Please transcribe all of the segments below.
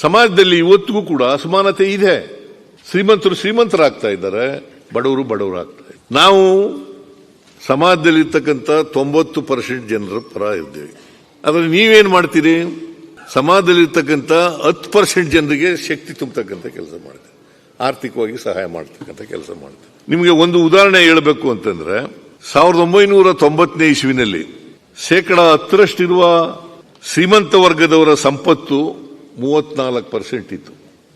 ಸಮಾಜದಲ್ಲಿ ಇವತ್ತಿಗೂ ಕೂಡ ಅಸಮಾನತೆ ಇದೆ. ಶ್ರೀಮಂತರು ಶ್ರೀಮಂತರಾಗ್ತಾ ಇದ್ದಾರೆ, ಬಡವರು ಬಡವರು ಆಗ್ತಾ ಇದ್ದಾರೆ. ನಾವು ಸಮಾಜದಲ್ಲಿರ್ತಕ್ಕಂಥ ತೊಂಬತ್ತು ಪರ್ಸೆಂಟ್ ಜನರ ಪರ ಇದ್ದೇವೆ. ಆದರೆ ನೀವೇನು ಮಾಡ್ತೀರಿ? ಸಮಾಜದಲ್ಲಿರ್ತಕ್ಕಂಥ ಹತ್ತು ಪರ್ಸೆಂಟ್ ಜನರಿಗೆ ಶಕ್ತಿ ತುಂಬತಕ್ಕಂಥ ಕೆಲಸ ಮಾಡ್ತೀವಿ. ಆರ್ಥಿಕವಾಗಿ ಸಹಾಯ ಮಾಡ್ತಕ್ಕಂಥ ಕೆಲಸ ಮಾಡ್ತೀವಿ. ನಿಮಗೆ ಒಂದು ಉದಾಹರಣೆ ಹೇಳಬೇಕು ಅಂತಂದ್ರೆ, ಸಾವಿರದ ಒಂಬೈನೂರ ತೊಂಬತ್ತನೇ ಇಸ್ವಿನಲ್ಲಿ ಶೇಕಡ ಹತ್ತರಷ್ಟಿರುವ ಶ್ರೀಮಂತ ವರ್ಗದವರ ಸಂಪತ್ತು ಮೂವತ್ನಾಲ್ಕು ಪರ್ಸೆಂಟ್ ಇತ್ತು.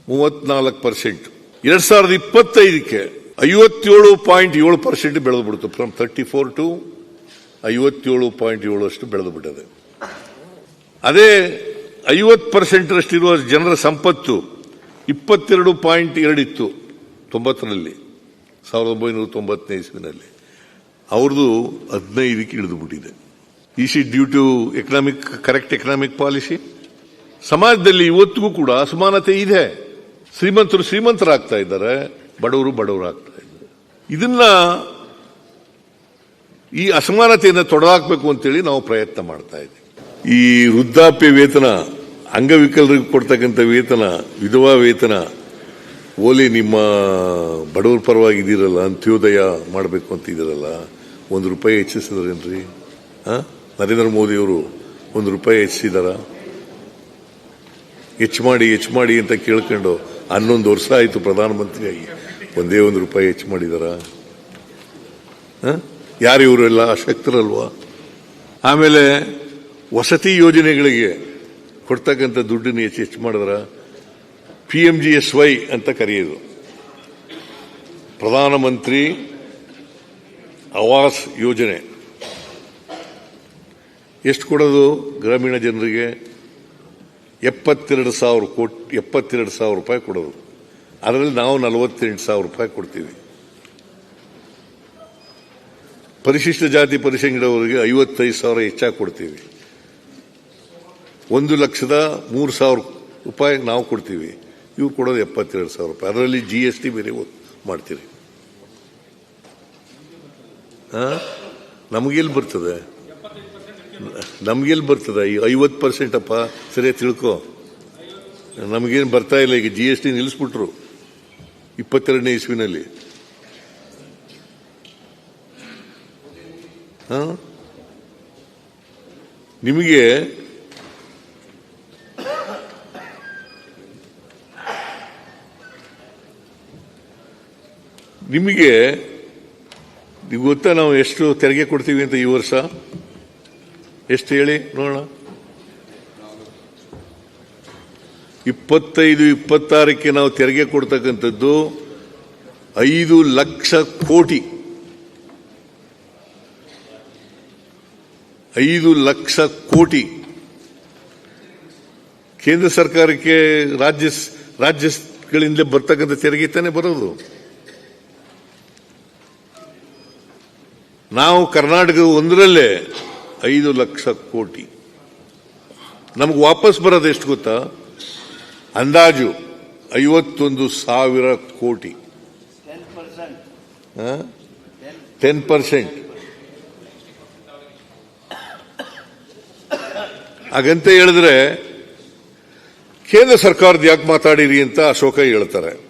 ಮೂವತ್ನಾಲ್ಕು ಪರ್ಸೆಂಟ್. ಎರಡ್ ಸಾವಿರದ ಇಪ್ಪತ್ತೈದಕ್ಕೆ ಐವತ್ತೇಳು ಪಾಯಿಂಟ್ ಏಳು ಪರ್ಸೆಂಟ್ ಬೆಳೆದು ಬಿಡ್ತು ಫ್ರಮ್ ತರ್ಟಿ ಫೋರ್ ಟು ಐವತ್ತೇಳು ಪಾಯಿಂಟ್ ಏಳು ಅಷ್ಟು ಬೆಳೆದು ಬಿಟ್ಟದೆ ಅದೇ ಐವತ್ತು ಪರ್ಸೆಂಟ್ ಅಷ್ಟಿರುವ ಜನರ ಸಂಪತ್ತು ಇಪ್ಪತ್ತೆರಡು ಪಾಯಿಂಟ್ ಎರಡಿತ್ತು ತೊಂಬತ್ತರಲ್ಲಿ, ಸಾವಿರದ ಒಂಬೈನೂರ ತೊಂಬತ್ತನೇ ಇಸ್ವಿನಲ್ಲಿ. ಅವ್ರದ್ದು ಹದಿನೈದಕ್ಕೆ ಇಳಿದು ಬಿಟ್ಟಿದೆ is it due to economic correct economic policy ಸಮಾಜದಲ್ಲಿ ಇವತ್ತಿಗೂ ಕೂಡ ಅಸಮಾನತೆ ಇದೆ. ಶ್ರೀಮಂತರು ಶ್ರೀಮಂತರಾಗ್ತಾ ಇದ್ದಾರೆ, ಬಡವರು ಬಡವರು ಆಗ್ತಾ ಇದ್ದಾರೆ. ಇದನ್ನ ಈ ಅಸಮಾನತೆಯನ್ನು ತೊಡೆದಾಕಬೇಕು ಅಂತೇಳಿ ನಾವು ಪ್ರಯತ್ನ ಮಾಡ್ತಾ ಇದ್ದೀವಿ. ಈ ವೃದ್ಧಾಪ್ಯ ವೇತನ, ಅಂಗವಿಕಲರಿಗೆ ಕೊಡ್ತಕ್ಕಂಥ ವೇತನ, ವಿಧವಾ ವೇತನ, ಓಲಿ ನಿಮ್ಮ ಬಡವರ ಪರವಾಗಿದ್ದೀರಲ್ಲ, ಅಂತ್ಯೋದಯ ಮಾಡಬೇಕು ಅಂತ ಇದಿರಲ್ಲ ಒಂದು ರೂಪಾಯಿ ಹೆಚ್ಚಿಸಿದ್ರೇನ್ರಿ? ಹಾಂ ನರೇಂದ್ರ ಮೋದಿಯವರು ಒಂದು ರೂಪಾಯಿ ಹೆಚ್ಚಿಸಿದಾರ? ಹೆಚ್ಚು ಮಾಡಿ ಹೆಚ್ಚು ಮಾಡಿ ಅಂತ ಕೇಳ್ಕೊಂಡು ಹನ್ನೊಂದು ವರ್ಷ ಆಯಿತು ಪ್ರಧಾನಮಂತ್ರಿಯಾಗಿ. ಒಂದೇ ಒಂದು ರೂಪಾಯಿ ಹೆಚ್ಚು ಮಾಡಿದಾರ? ಯಾರು ಇವರೆಲ್ಲ ಅಶಕ್ತರಲ್ವಾ? ಆಮೇಲೆ ವಸತಿ ಯೋಜನೆಗಳಿಗೆ ಕೊಡ್ತಕ್ಕಂಥ ದುಡ್ಡನ್ನು ಹೆಚ್ಚು ಹೆಚ್ಚು ಮಾಡಿದ್ರ? P M G S Y ಅಂತ ಕರೆಯೋದು. ಪ್ರಧಾನಮಂತ್ರಿ ಆವಾಸ್ ಯೋಜನೆ. ಎಷ್ಟು ಕೊಡೋದು ಗ್ರಾಮೀಣ ಜನರಿಗೆ? ಎಪ್ಪತ್ತೆರಡು ಸಾವಿರ ಕೋಟಿ, ಎಪ್ಪತ್ತೆರಡು ಸಾವಿರ ರೂಪಾಯಿ ಕೊಡೋದು. ಅದರಲ್ಲಿ ನಾವು ನಲವತ್ತೆಂಟು ಸಾವಿರ ರೂಪಾಯಿ ಕೊಡ್ತೀವಿ. ಪರಿಶಿಷ್ಟ ಜಾತಿ ಪರಿಶಂಗಿಡವರಿಗೆ ಐವತ್ತೈದು ಸಾವಿರ ಹೆಚ್ಚಾಗಿ ಕೊಡ್ತೀವಿ. ಒಂದು ಲಕ್ಷದ ಮೂರು ಸಾವಿರ ರೂಪಾಯಿ ನಾವು ಕೊಡ್ತೀವಿ. ಇವ್ರು ಕೊಡೋದು ಎಪ್ಪತ್ತೆರಡು ಸಾವಿರ ರೂಪಾಯಿ. ಅದರಲ್ಲಿ ಜಿ ಎಸ್ ಟಿ ಬೇರೆ ಮಾಡ್ತೀರಿ? ನಮಗೆಲ್ಲಿ ಬರ್ತದೆ? ನಮಗೆಲ್ಲಿ ಬರ್ತದೆ? ಈ ಐವತ್ತು ಪರ್ಸೆಂಟ್ ಅಪ್ಪ, ಸರಿಯಾಗಿ ತಿಳ್ಕೊ. ನಮಗೇನು ಬರ್ತಾ ಇಲ್ಲ, ಈಗ ಜಿ ಎಸ್ ಟಿ ನಿಲ್ಲಿಸ್ಬಿಟ್ರು ಇಪ್ಪತ್ತೆರಡನೇ ಇಸ್ವಿನಲ್ಲಿ. ಹಾಂ? ನಿಮಗೆ ನಿಮಗೆ ಗೊತ್ತಾ ನಾವು ಎಷ್ಟು ತೆರಿಗೆ ಕೊಡ್ತೀವಿ ಅಂತ ಈ ವರ್ಷ? ಎಷ್ಟು ಹೇಳಿ ನೋಡೋಣ. ಇಪ್ಪತ್ತೈದು, ಇಪ್ಪತ್ತಾರಕ್ಕೆ ನಾವು ತೆರಿಗೆ ಕೊಡ್ತಕ್ಕಂಥದ್ದು ಐದು ಲಕ್ಷ ಕೋಟಿ. ಐದು ಲಕ್ಷ ಕೋಟಿ. ಕೇಂದ್ರ ಸರ್ಕಾರಕ್ಕೆ ರಾಜ್ಯ ರಾಜ್ಯಗಳಿಂದ ಬರ್ತಕ್ಕಂಥ ತೆರಿಗೆ ತಾನೇ ಬರೋದು. ನಾವು ಕರ್ನಾಟಕ ಒಂದರಲ್ಲೇ ಐದು ಲಕ್ಷ ಕೋಟಿ. ನಮಗೆ ವಾಪಸ್ ಬರೋದು ಎಷ್ಟು ಗೊತ್ತಾ? ಅಂದಾಜು ಐವತ್ತೊಂದು ಸಾವಿರ ಕೋಟಿ. ಟೆನ್ ಪರ್ಸೆಂಟ್ ಹಾಗಂತ ಹೇಳಿದ್ರೆ ಕೇಂದ್ರ ಸರ್ಕಾರದ ಯಾಕೆ ಮಾತಾಡಿರಿ ಅಂತ ಅಶೋಕ ಹೇಳ್ತಾರೆ.